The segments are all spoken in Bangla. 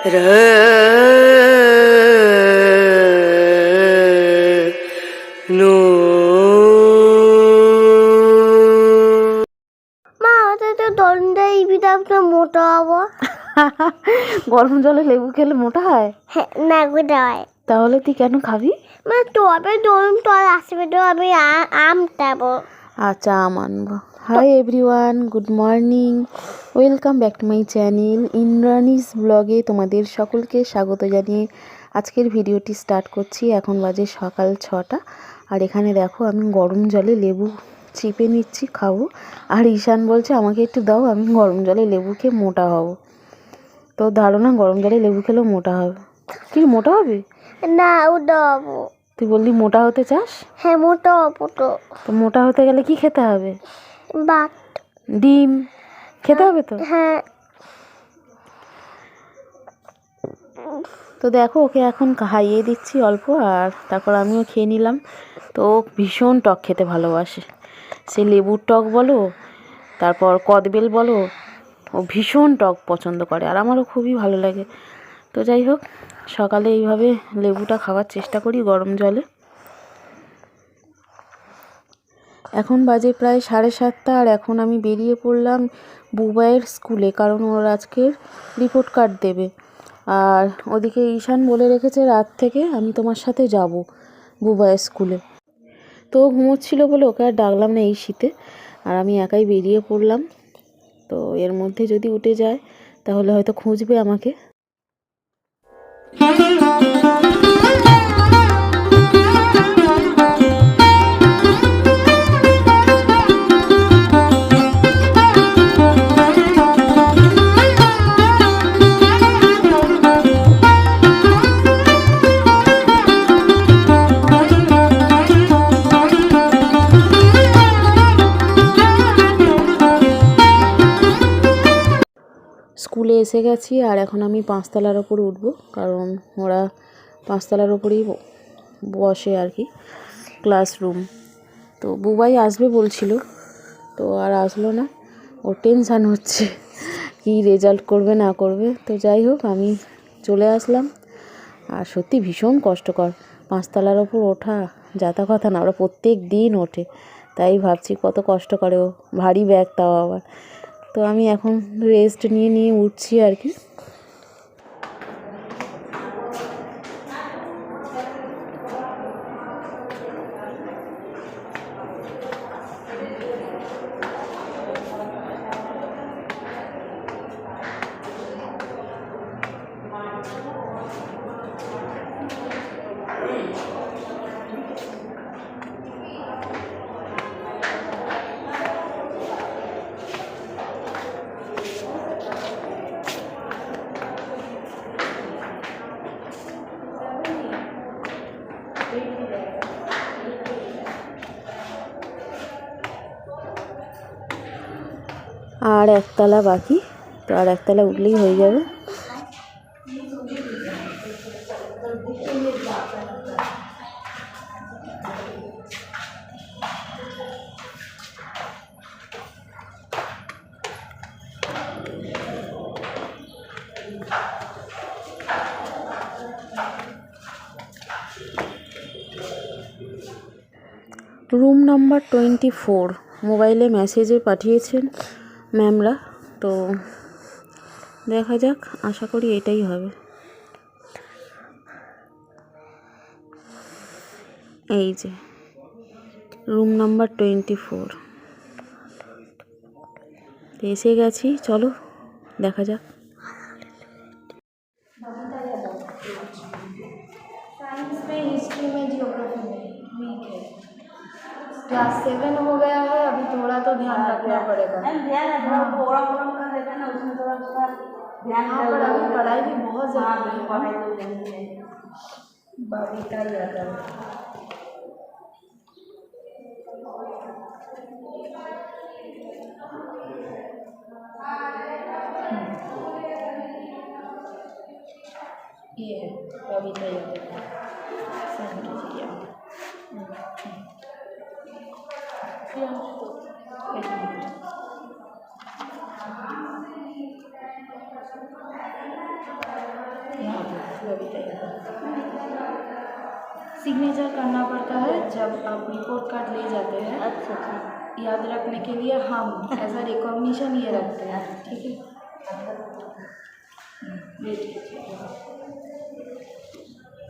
নো মা ওটা তো দণ্ডে বিদাবটা মোটা হব। গরম জলে লেবু খেলে মোটা হয়? হ্যাঁ না গোটা হয় তাহলে তুই কেন খাবি? মানে তবে ধরুন তোর আসবে তো আমি আম খাব আচ্ছা আম আনব। Hi everyone good morning welcome back to my channel Indrani's ব্লগে তোমাদের সকলকে স্বাগত জানিয়ে আজকের ভিডিওটি স্টার্ট করছি। এখন বাজে সকাল ছটা। আর এখানে দেখো আমি গরম জলে লেবু চিপে নিচ্ছি খাব। আর ঈশান বলছে আমাকে একটু দাও আমি গরম জলে লেবু খেয়ে মোটা হব। তো ধারণা গরম জলে লেবু খেলেও মোটা হবে। কি মোটা হবে? না ওটা হব। তুই বললি মোটা হতে চাস? হ্যাঁ মোটা হব তো মোটা হতে গেলে কি খেতে হবে? বাট ডিম। খেতে হবে তো? হ্যাঁ। তো দেখো ওকে এখন খাইয়ে দিচ্ছি অল্প আর তারপর আমিও খেয়ে নিলাম। তো ও ভীষণ টক খেতে ভালোবাসে। সে লেবুর টক বলো তারপর কদবেল বলো ও ভীষণ টক পছন্দ করে আর আমারও খুবই ভালো লাগে। তো যাই হোক সকালে এইভাবে লেবুটা খাওয়ার চেষ্টা করি গরম জলে। এখন বাজে প্রায় সাড়ে সাতটা আর এখন আমি বেরিয়ে পড়লাম বুবাইয়ের স্কুলে, কারণ ওর আজকের রিপোর্ট কার্ড দেবে। আর ওদিকে ঈশান বলে রেখেছে রাত থেকে আমি তোমার সাথে যাব বুবাইয়ের স্কুলে। তো ঘুমোচ্ছিল বলে ওকে আর ডাকলাম না এই শীতে। আর আমি একাই বেরিয়ে পড়লাম। তো এর মধ্যে যদি উঠে যায়, তাহলে হয়তো খুঁজবে আমাকে। এসে গেছি আর এখন আমি পাঁচতলার ওপর উঠব, কারণ ওরা পাঁচতলার ওপরেই বসে আর কি ক্লাসরুম তো বুবাই আসবে বলছিল, তো আর আসলো না। ও টেনশান হচ্ছে, কি রেজাল্ট করবে, না করবে। তো যাই হোক, আমি চলে আসলাম। আর সত্যি ভীষণ কষ্টকর, পাঁচতলার ওপর ওঠা যাতা কথা না, ওরা প্রত্যেক দিন ওঠে। তাই ভাবছি কত কষ্ট করে ও, ভারী ব্যাগ তাও আবার। তো আমি এখন রেস্ট নিয়ে নিয়ে উঠছি আর কি। আর একতলা বাকি, তো আর একতলা উঠলেই হয়ে যাবে। রুম নাম্বার টোয়েন্টি ফোর, মোবাইলে মেসেজে পাঠিয়েছেন ম্যামরা তো দেখা যাক আশা করি এটাই হবে এই যে রুম নাম্বার টোয়েন্টি ফোর এসে গেছি চলো দেখা যাক साइंस में हिस्ट्री में जियोग्राफी में वीक है क्लास सेवन हो गया है अभी थोड़ा तो ध्यान रखना पड़ेगा। हाँ। पर अभी पढ़ाई भी बहुत ज़रूरी है का ही आता है। ये है कविता याद सिग्नेचर करना पड़ता है जब आप रिपोर्ट कार्ड ले जाते हैं। अच्छा अच्छा। याद रखने के लिए हम एज अ रिकॉग्निशन ये रखते हैं। ठीक है?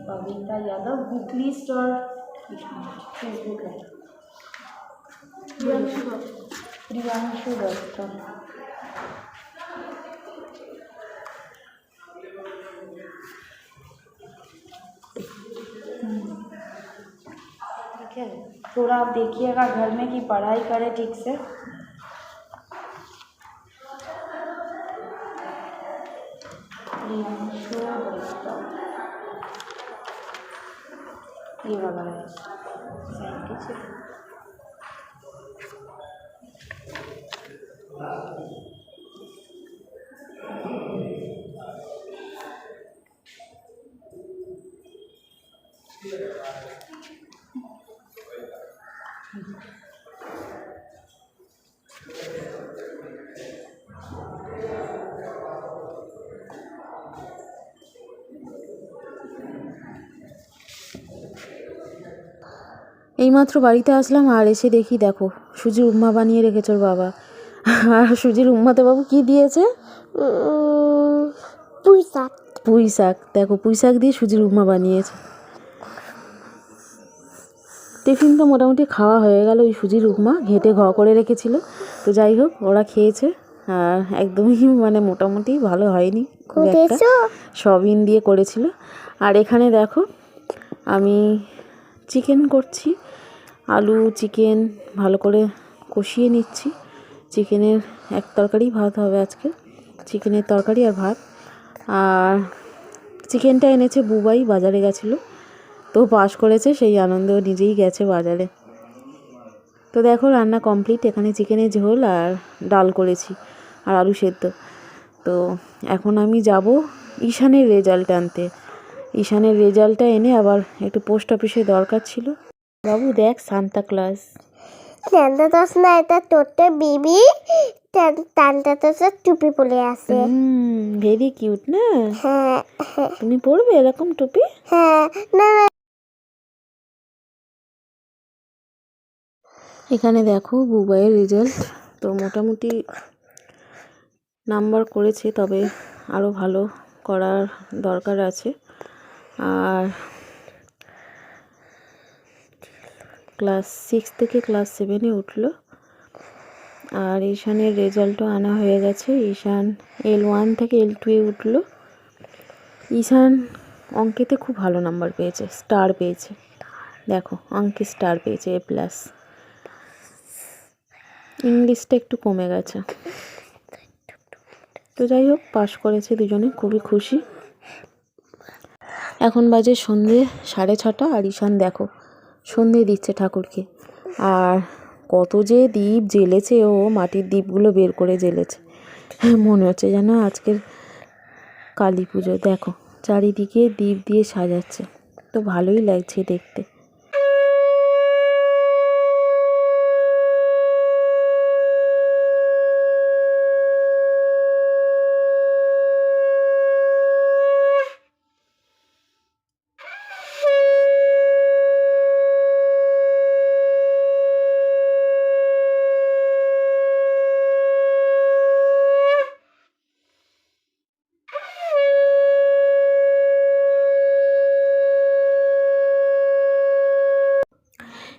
बबीता यादव बुकली स्टोर फेसबुक है। प्रियांशु दत्त ठीक है, थोड़ा आप देखिएगा घर में कि पढ़ाई करे ठीक से। प्रियांशु दत्त ये वाला है। এইমাত্র বাড়িতে আসলাম আর এসে দেখি দেখো সুজির উম্মা বানিয়ে রেখেছ ওর বাবা। আর সুজির উম্মাতে বাবু কি দিয়েছে? পুঁই শাক পুঁই শাক দেখো পুঁই শাক দিয়ে সুজির উম্মা বানিয়েছে। টিফিন তো মোটামুটি খাওয়া হয়ে গেল ওই সুজির উপমা ঘেটে ঘ করে রেখেছিল। তো যাই হোক ওরা খেয়েছে। আর একদমই মানে মোটামুটি ভালো হয়নি খুব একটা। সবিন দিয়ে করেছিল। আর এখানে দেখো আমি চিকেন করছি। আলু চিকেন ভালো করে কষিয়ে নিচ্ছি। চিকেনের এক তরকারি, ভাত হবে আজকে। চিকেনের তরকারি আর ভাত। আর চিকেনটা এনেছে বুবাই, বাজারে গেছিল। তো পাশ করেছে, সেই আনন্দ ও নিজেই গেছে বাজারে। তো দেখো, রান্না কমপ্লিট এখানে চিকেনের ঝোল আর ডাল করেছি আর আলু সেদ্ধ। তো এখন আমি যাব ঈশানের রেজাল্ট আনতে। ঈশানের রেজাল্টটা এনে আবার একটু পোস্ট অফিসে দরকার ছিল। বাবু দেখ, সান্তা ক্লাস। না এটা বিবি টুপি পরে আছে। ভেরি কিউট না? হ্যাঁ তুমি পরবে এরকম টুপি? হ্যাঁ না না। এখানে দেখো বুবাইয়ের রেজাল্ট তো মোটামুটি নাম্বার করেছে তবে আরও ভালো করার দরকার আছে। আর ক্লাস সিক্স থেকে ক্লাস সেভেনে উঠল। আর ঈশানের রেজাল্টও আনা হয়ে গেছে। ঈশান এল ওয়ান থেকে এল টুয়ে উঠল। ঈশান অঙ্কেতে খুব ভালো নাম্বার পেয়েছে, স্টার পেয়েছে। দেখো, অঙ্কে স্টার পেয়েছে, এ প্লাস। ইংলিশটা একটু কমে গেছে। তো যাই হোক, পাশ করেছে দুজনে, খুবই খুশি। এখন বাজে সন্ধে সাড়ে ছটা, আর ঈশান দেখো সন্ধে দিচ্ছে ঠাকুরকে। আর কত যে দ্বীপ জ্বেলেছে ও, মাটির দ্বীপগুলো বের করে জ্বেলেছে। মনে হচ্ছে যেন আজকের কালী পুজো। দেখো, চারিদিকে দ্বীপ দিয়ে সাজাচ্ছে। তো ভালোই লাগছে দেখতে।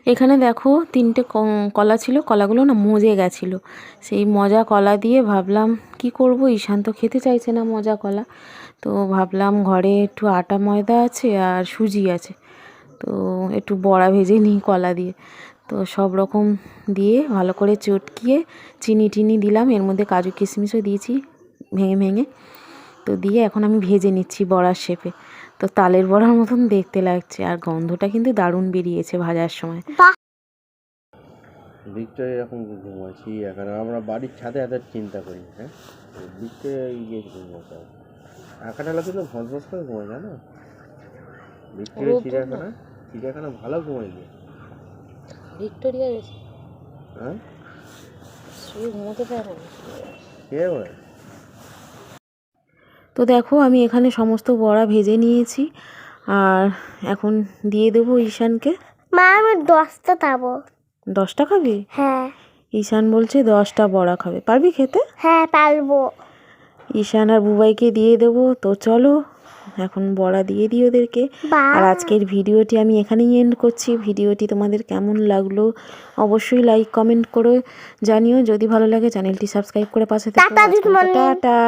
এখানে দেখো তিনটে কলা ছিল, কলাগুলো না মজে গেছিল। সেই মজা কলা দিয়ে ভাবলাম, কি করব? ঈশান তো খেতে চাইছে না মজা কলা। তো ভাবলাম ঘরে একটু আটা ময়দা আছে আর সুজি আছে। তো একটু বড়া ভেজে নিই কলা দিয়ে। তো সব রকম দিয়ে ভালো করে চটকিয়ে চিনি টিনি দিলাম। এর মধ্যে কাজু কিশমিশও দিয়েছি ভেঙে ভেঙে। তো দিয়ে এখন আমি ভেজে নিচ্ছি বড়ার শেপে। তো তালের বড়ার মতন দেখতে লাগছে আর গন্ধটা কিন্তু দারুণ বেরিয়েছে ভাজার সময়। ভিক্টোরিয়া এরকম ঘুমাচ্ছি এখন। আমরা বাড়ির ছাদে এত চিন্তা করি হ্যাঁ? ভিক্টোরিয়া গিয়ে ঘুমাতে হবে আঁকাটালা কিন্তু ভস ভস করে ঘুমায় জানো? ভিক্টোরিয়া চিড়িয়াখানা চিড়িয়াখানা ভালো ঘুমাই গিয়ে। ভিক্টোরিয়া হ্যাঁ? শুয়ে ঘুমোতে পারে কে বলে দেখো আমি এখানে সমস্ত বড়া ভেজে নিয়েছি। আর এখন দিয়ে দেবো ঈশানকে। মা আমি দশটা খাব। দশটা খাবি? হ্যাঁ। ঈশান বলছে দশটা বড়া খাবে। পারবি খেতে? হ্যাঁ পারব। ঈশান আর বুবাইকে দিয়ে দেবো। তো চলো এখন বড়া দিয়ে দিই ওদেরকে। আর আজকের ভিডিওটি আমি এখানেই এন্ড করছি। ভিডিওটি তোমাদের কেমন লাগল অবশ্যই লাইক কমেন্ট করে জানিও। যদি ভালো লাগে চ্যানেলটি সাবস্ক্রাইব করে পাশে থেকো। টাটা।